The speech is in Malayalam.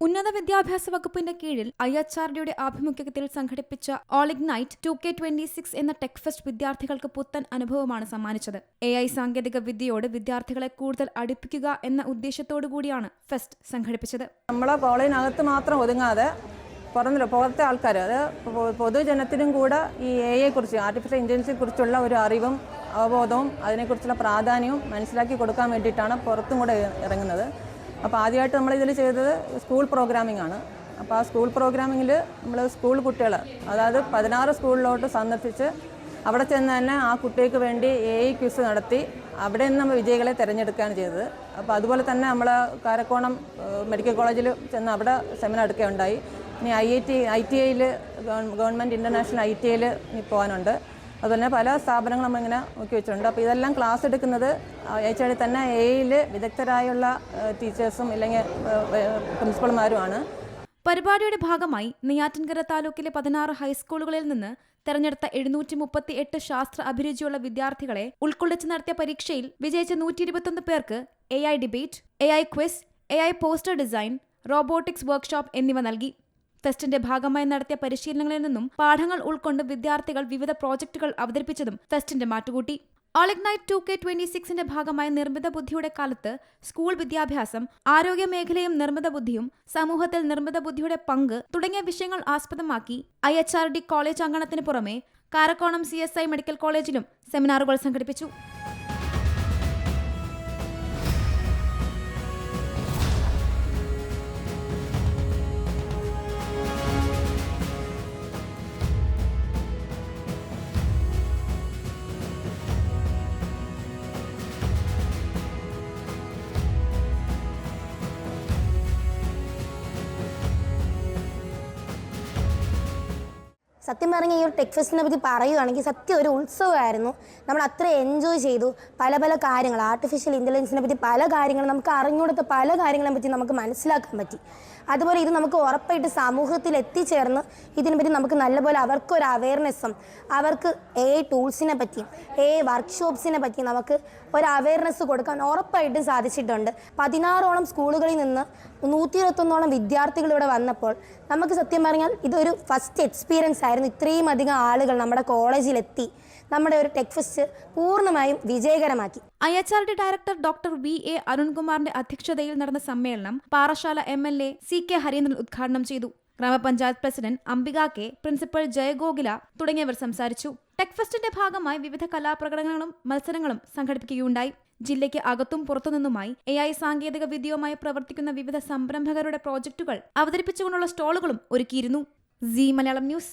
ഉന്നത വിദ്യാഭ്യാസ വകുപ്പിന്റെ കീഴിൽ ഐ ആഭിമുഖ്യത്തിൽ സംഘടിപ്പിച്ച all ignite two K twenty six എന്ന ടെക് ഫെസ്റ്റ് വിദ്യാർത്ഥികൾക്ക് പുത്തൻ അനുഭവമാണ് സമ്മാനിച്ചത്. എ ഐ സാങ്കേതിക വിദ്യയോട് വിദ്യാർത്ഥികളെ കൂടുതൽ അടുപ്പിക്കുക എന്ന ഉദ്ദേശത്തോടു കൂടിയാണ് ഫെസ്റ്റ് സംഘടിപ്പിച്ചത്. നമ്മളെ കോളേജിനകത്ത് മാത്രം ഒതുങ്ങാതെ പുറം പുറത്തെ ആൾക്കാർ അത് പൊതുജനത്തിനും കൂടെ ഈ എ ഐയെ കുറിച്ച് ആർട്ടിഫിഷ്യൽ ഇന്റലിജൻസിനെ കുറിച്ചുള്ള ഒരു അറിവും അവബോധവും അതിനെക്കുറിച്ചുള്ള പ്രാധാന്യവും മനസ്സിലാക്കി കൊടുക്കാൻ വേണ്ടിയിട്ടാണ് പുറത്തും കൂടെ ഇറങ്ങുന്നത്. അപ്പോൾ ആദ്യമായിട്ട് നമ്മൾ ഇതിൽ ചെയ്തത് സ്കൂൾ പ്രോഗ്രാമിംഗ് ആണ്. അപ്പോൾ ആ സ്കൂൾ പ്രോഗ്രാമിങ്ങിൽ നമ്മൾ സ്കൂൾ കുട്ടികൾ അതായത് പതിനാറ് സ്കൂളിലോട്ട് സന്ദർശിച്ച് അവിടെ ചെന്ന് തന്നെ ആ കുട്ടികൾക്ക് വേണ്ടി എ ഐ ക്വിസ് നടത്തി അവിടെ നിന്ന് നമ്മൾ വിജയികളെ തിരഞ്ഞെടുക്കുകയാണ് ചെയ്തത്. അപ്പോൾ അതുപോലെ തന്നെ നമ്മൾ കാരക്കോണം മെഡിക്കൽ കോളേജിൽ ചെന്ന് അവിടെ സെമിനാർ എടുക്കുകയുണ്ടായി. ഇനി I I T I T ഐയിൽ ഗവൺമെന്റ് ഇന്റർനാഷണൽ ഐ ടി ഐയിൽ പോകാനുണ്ട് അതുപോലെ പല സ്ഥാപനങ്ങളും നമ്മളിങ്ങനെ നോക്കി വെച്ചിട്ടുണ്ട്. അപ്പോൾ ഇതെല്ലാം ക്ലാസ് എടുക്കുന്നത് എച്ച് ഐ തന്നെ എയിൽ വിദഗ്ധരായുള്ള ടീച്ചേഴ്സും ഇല്ലെങ്കിൽ പ്രിൻസിപ്പൾമാരുമാണ്. പരിപാടിയുടെ ഭാഗമായി നെയ്യാറ്റിൻകര താലൂക്കിലെ പതിനാറ് ഹൈസ്കൂളുകളിൽ നിന്ന് തെരഞ്ഞെടുത്ത എഴുന്നൂറ്റി മുപ്പത്തി എട്ട് ശാസ്ത്ര അഭിരുചിയുള്ള വിദ്യാർത്ഥികളെ ഉൾക്കൊള്ളിച്ച് നടത്തിയ പരീക്ഷയിൽ വിജയിച്ച നൂറ്റി ഇരുപത്തൊന്ന് പേർക്ക് A I debate A I quiz A I poster design robotics workshop എന്നിവ നൽകി. ഫെസ്റ്റിന്റെ ഭാഗമായി നടത്തിയ പരിശീലനങ്ങളിൽ നിന്നും പാഠങ്ങൾ ഉൾക്കൊണ്ട് വിദ്യാർത്ഥികൾ വിവിധ പ്രോജക്ടുകൾ അവതരിപ്പിച്ചതും ഫെസ്റ്റിന്റെ മാറ്റുകൂട്ടി. All ignite two K twenty സിക്സിന്റെ ഭാഗമായി നിർമ്മിത ബുദ്ധിയുടെ കാലത്ത് സ്കൂൾ വിദ്യാഭ്യാസം ആരോഗ്യ മേഖലയും നിർമ്മിത ബുദ്ധിയും സമൂഹത്തിൽ നിർമ്മിത ബുദ്ധിയുടെ പങ്ക് തുടങ്ങിയ വിഷയങ്ങൾ ആസ്പദമാക്കി I H R D college അങ്കണത്തിന് പുറമെ Karakonam C S I medical കോളേജിലും സെമിനാറുകൾ സംഘടിപ്പിച്ചു. സത്യം പറഞ്ഞാൽ ഈ ഒരു ടെക് ഫെസ്റ്റിനെ പറ്റി പറയുകയാണെങ്കിൽ സത്യം ഒരു ഉത്സവമായിരുന്നു. നമ്മൾ അത്ര എൻജോയ് ചെയ്തു. പല പല കാര്യങ്ങൾ ആർട്ടിഫിഷ്യൽ ഇന്റലിജൻസിനെ പറ്റി പല കാര്യങ്ങളും നമുക്ക് അറിഞ്ഞുകൊടുത്ത പല കാര്യങ്ങളെ പറ്റി നമുക്ക് മനസ്സിലാക്കാൻ പറ്റി. അതുപോലെ ഇത് നമുക്ക് ഉറപ്പായിട്ട് സമൂഹത്തിൽ എത്തിച്ചേർന്ന് ഇതിനെപ്പറ്റി നമുക്ക് നല്ലപോലെ അവർക്കൊരു അവയർനെസ്സും അവർക്ക് എ ടൂൾസിനെ പറ്റിയും എ വർക്ക്ഷോപ്സിനെ പറ്റിയും നമുക്ക് ഒരു അവയർനെസ് കൊടുക്കാൻ ഉറപ്പായിട്ടും സാധിച്ചിട്ടുണ്ട്. പതിനാറോളം സ്കൂളുകളിൽ നിന്ന് നൂറ്റി ഇരുപത്തൊന്നോളം വിദ്യാർത്ഥികൾ ഇവിടെ വന്നപ്പോൾ നമുക്ക് സത്യം പറഞ്ഞാൽ ഇതൊരു ഫസ്റ്റ് എക്സ്പീരിയൻസ് ആയിരുന്നു ഇത്രയും അധികം ആളുകൾ നമ്മുടെ കോളേജിലെത്തി നമ്മുടെ ഒരു ടെക് ഫെസ്റ്റ് പൂർണമായും വിജയകരമാക്കി. I H R D director doctor V A അരുൺകുമാറിന്റെ അധ്യക്ഷതയിൽ നടന്ന സമ്മേളനം Parassala M L A C K Harindran ഉദ്ഘാടനം ചെയ്തു. ഗ്രാമപഞ്ചായത്ത് president Ambika K principal Jayagokula തുടങ്ങിയവർ സംസാരിച്ചു. ടെക് ഫെസ്റ്റിന്റെ ഭാഗമായി വിവിധ കലാപ്രകടനങ്ങളും മത്സരങ്ങളും സംഘടിപ്പിക്കുകയുണ്ടായി. ജില്ലയ്ക്ക് അകത്തും പുറത്തുനിന്നുമായി എ ഐ സാങ്കേതിക വിദ്യയുമായി പ്രവർത്തിക്കുന്ന വിവിധ സംരംഭകരുടെ പ്രോജക്റ്റുകൾ അവതരിപ്പിച്ചുകൊണ്ടുള്ള സ്റ്റോളുകളും ഒരുക്കിയിരുന്നു. C Malayalam news